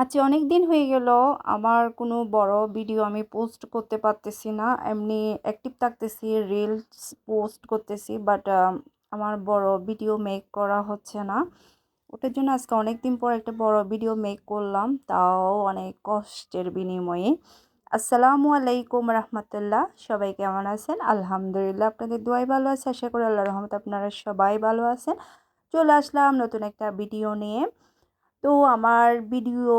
আচ্ছা অনেক দিন হয়ে গেল, আমার কোনো বড় ভিডিও আমি পোস্ট করতে পারতেছি না। এমনি অ্যাক্টিভ থাকতেছি রিলস পোস্ট করতেছি বাট আমার বড় ভিডিও মেক করা হচ্ছে না। ওটার জন্য আজকে অনেক দিন পর একটা বড় ভিডিও মেক করলাম, তাও অনেক কষ্টের বিনিময়ে। আসসালামু আলাইকুম রহমতুল্লাহ, সবাই কেমন আছেন? আলহামদুলিল্লাহ, আপনাদের দোয়াই ভালো আছে, আশা করি আল্লাহ রহমত আপনারা সবাই ভালো আছেন। চলে আসলাম নতুন একটা ভিডিও নিয়ে। তো আমার ভিডিও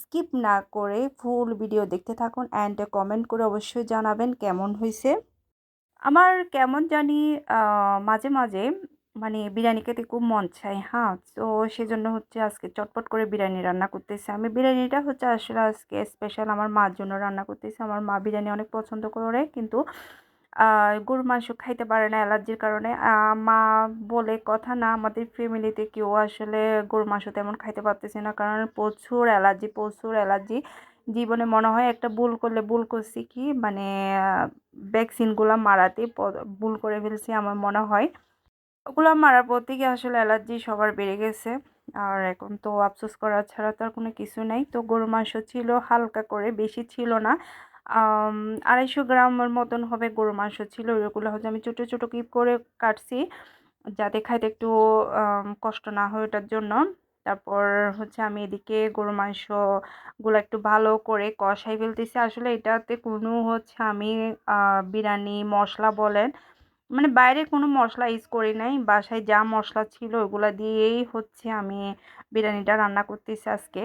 স্কিপ না করে ফুল ভিডিও দেখতে থাকুন অ্যান্ড কমেন্ট করে অবশ্যই জানাবেন কেমন হয়েছে। আমার কেমন জানি মাঝে মাঝে মানে বিরিয়ানি খেতে খুব মন চায় হ্যাঁ? তো সেজন্য হচ্ছে আজকে চটপট করে বিরিয়ানি রান্না করতেছি। আমি বিরিয়ানিটা হচ্ছে আসলে আজকে স্পেশাল আমার মার জন্য রান্না করতেছি। আমার মা বিরিয়ানি অনেক পছন্দ করে, কিন্তু গরুর মাংস খাইতে পারে না অ্যালার্জির কারণে। মা বলে কথা না, আমাদের ফ্যামিলিতে কেউ আসলে গরুর মাংস তেমন খাইতে পারতেছে না। কারণ প্রচুর অ্যালার্জি প্রচুর অ্যালার্জি। জীবনে মনে হয় একটা ভুল করলে ভুল করছি কি মানে ভ্যাকসিনগুলো মারাতে ভুল করে ফেলছি আমার মনে হয়। ওগুলো মারার পর থেকে আসলে অ্যালার্জি সবার বেড়ে গেছে। আর এখন তো আফসোস করা ছাড়া তো আর কোনো কিছু নেই। তো গরু মাংস ছিল, হালকা করে, বেশি ছিল না। আড়াইশো গ্রামের মতন হবে গরু মাংস ছিল। ওইগুলো হচ্ছে আমি ছোটো ছোটো কিপ করে কাটছি যাতে খাইতে একটু কষ্ট না হয় ওটার জন্য। তারপর হচ্ছে আমি এদিকে গরু মাংসগুলো একটু ভালো করে কষাই ফেলতেছি। আসলে এটাতে কোনো হচ্ছে আমি বিরিয়ানি, মশলা বলেন মানে বাইরে কোনো মশলা ইউজ করি নাই। বাসায় যা মশলা ছিল ওগুলো দিয়েই হচ্ছে আমি বিরিয়ানিটা রান্না করতেছি আজকে।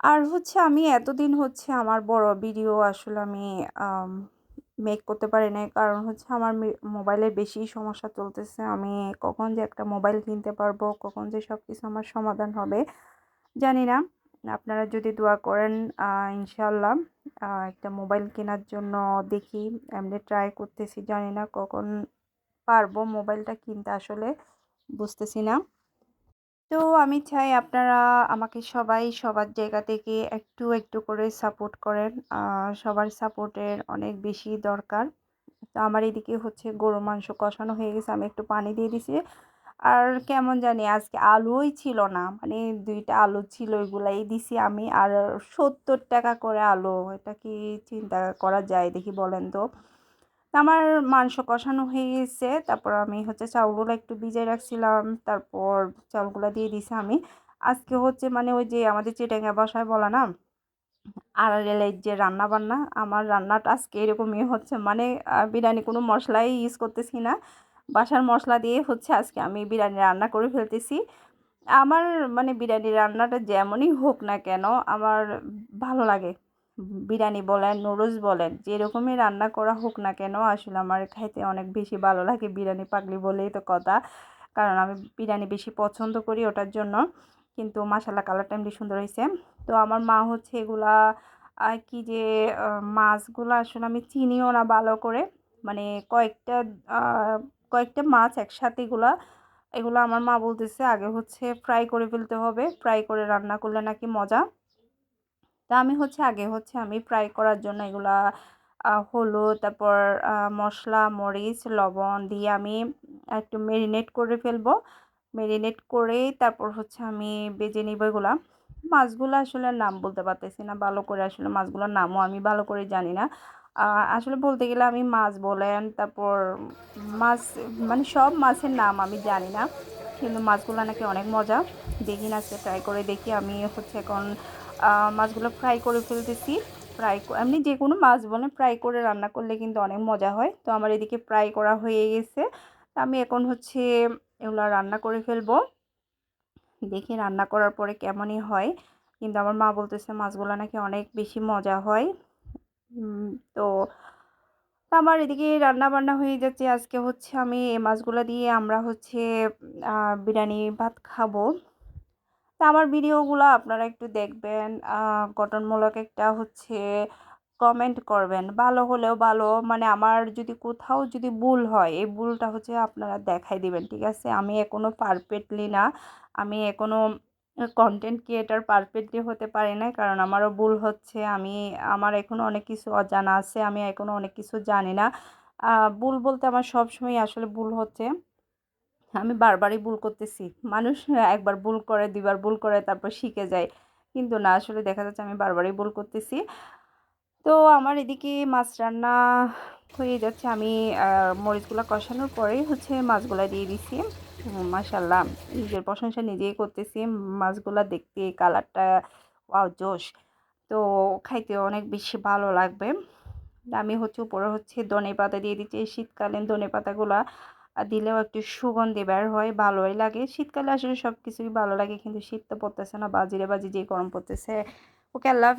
আর হচ্ছে আমি এতদিন হচ্ছে আমার বড় ভিডিও আসলে আমি মেক করতে পারি নাই। কারণ হচ্ছে আমার মোবাইলে বেশি সমস্যা চলতেছে। আমি কখন যে একটা মোবাইল কিনতে পারব, কখন যে সব কিছু আমার সমাধান হবে, জানি না। আপনারা যদি দোয়া করেন ইনশাল্লাহ একটা মোবাইল কেনার জন্য দেখি, এমনি ট্রাই করতেছি, জানি না কখন পারব মোবাইলটা কিনতে আসলে, বুঝতেছি না। তো আমি চাই আপনারা আমাকে সবাই সবার জায়গা থেকে একটু একটু করে সাপোর্ট করেন। সবার সাপোর্টের অনেক বেশি দরকার। তো আমার এদিকে হচ্ছে গরু মাংস কষানো হয়ে গেছে, আমি একটু পানি দিয়ে দিছি। আর কেমন জানি আজকে আলুই ছিল না মানে দুইটা আলু ছিল, ওইগুলাই দিছি আমি। আর সত্তর টাকা করে আলু, এটা কি চিন্তা করা যায় দেখি বলেন তো? আমার মাংস কষানো হয়ে গেছে। তারপর আমি হচ্ছে চাউলগুলো একটু ভিজাই রাখছিলাম। তারপর চাউলগুলো দিয়ে দিছি আমি। আজকে হচ্ছে মানে ওই যে আমাদের চিটাঙ্গা বাসায় বলা না আড়ালের যে রান্না বান্না আমার রান্নাটা আজকে এরকমই হচ্ছে। মানে বিরিয়ানি কোনো মশলাই ইউজ করতেছি না। বাসার মশলা দিয়ে হচ্ছে আজকে আমি বিরিয়ানি রান্না করে ফেলতেছি। আমার মানে বিরিয়ানি রান্নাটা যেমনই হোক না কেন, আমার ভালো লাগে। বিরিয়ানি বলেন, নুডলস বলেন, যেরকমই রান্না করা হোক না কেন, আসলে আমার খাইতে অনেক বেশি ভালো লাগে বিরিয়ানি পাগলি বলেই তো কথা। কারণ আমি বিরিয়ানি বেশি পছন্দ করি ওটার জন্য। কিন্তু মাসালা কালারটা এমনি সুন্দর হয়েছে তো আমার মা হচ্ছে এগুলা আর কি যে মাছগুলো আসলে আমি চিনিও না ভালো করে। মানে কয়েকটা কয়েকটা মাছ একসাথে এগুলা, এগুলো আমার মা বলতেছে আগে হচ্ছে ফ্রাই করে ফেলতে হবে। ফ্রাই করে রান্না করলে নাকি মজা। তা আমি হচ্ছে আগে হচ্ছে আমি ফ্রাই করার জন্য এগুলা হলুদ, তারপর মশলা, মরিচ, লবণ দিয়ে আমি একটু মেরিনেট করে ফেলব। মেরিনেট করেই তারপর হচ্ছে আমি বেজে নিব এগুলা। মাছগুলো আসলে নাম বলতে পারতেছি না, ভালো করে আসলে মাছগুলোর নামও আমি ভালো করে জানি না। আসলে বলতে গেলে আমি মাছ বলেন, তারপর মাছ মানে সব মাছের নাম আমি জানি না, কিন্তু মাছগুলো নাকি অনেক মজা। দেখি না ট্রাই করে দেখি। আমি হচ্ছে এখন মাছগুলো ফ্রাই করে ফেলতেছি। ফ্রাই এমনি যে কোনো মাছ বলে ফ্রাই করে রান্না করলে কিন্তু অনেক মজা হয়। তো আমার এদিকে ফ্রাই করা হয়ে গেছে। আমি এখন হচ্ছে এগুলো রান্না করে ফেলব। দেখি রান্না করার পরে কেমনই হয়। কিন্তু আমার মা বলতেছে মাছগুলো নাকি অনেক বেশি মজা হয়। তো আমার এদিকে রান্না বান্না হয়ে যাচ্ছে। আজকে হচ্ছে আমি এই মাছগুলো দিয়ে আমরা হচ্ছে বিরিয়ানি ভাত খাব। তা আমার ভিডিওগুলো আপনারা একটু দেখবেন। গঠনমূলক একটা হচ্ছে কমেন্ট করবেন। ভালো হলেও ভালো। মানে আমার যদি কোথাও যদি ভুল হয়, এই ভুলটা হচ্ছে আপনারা দেখাই দিবেন, ঠিক আছে? আমি এখনও পারফেক্টলি না। আমি এখনও কন্টেন্ট ক্রিয়েটার পারফেক্টলি হতে পারি না কারণ আমারও ভুল হচ্ছে। আমি, আমার এখনও অনেক কিছু অজানা আছে। আমি এখনও অনেক কিছু জানি না। ভুল বলতে আমার সবসময় আসলে ভুল হচ্ছে। আমি বারবারই ভুল করতেছি। মানুষ একবার ভুল করে দুবার ভুল করে, তারপর শিখে যায়। কিন্তু না, আসলে দেখা যাচ্ছে আমি বারবারই ভুল করতেছি। তো আমার এদিকে মাছ রান্না হয়ে যাচ্ছে। আমি মরিচগুলো কষানোর পরেই হচ্ছে মাছগুলো দিয়ে দিছি। মাসাল্লাহ নিজের প্রশংসা নিজেই করতেছি। মাছগুলা দেখতে, কালারটা, ওয়াও, জোশ। তো খাইতে অনেক বেশি ভালো লাগবে। আমি হচ্ছে উপরে হচ্ছে ধনে পাতা দিয়ে দিচ্ছি। এই শীতকালীন ধনে পাতাগুলা দিলেও একটু সুগন্ধি বের হয়, ভালোই লাগে। শীতকালে আসলে সব কিছুই ভালো লাগে, কিন্তু শীত তো পড়তেছে না, বাজিরে বাজি যে গরম পড়তেছে। ওকে আল্লাহ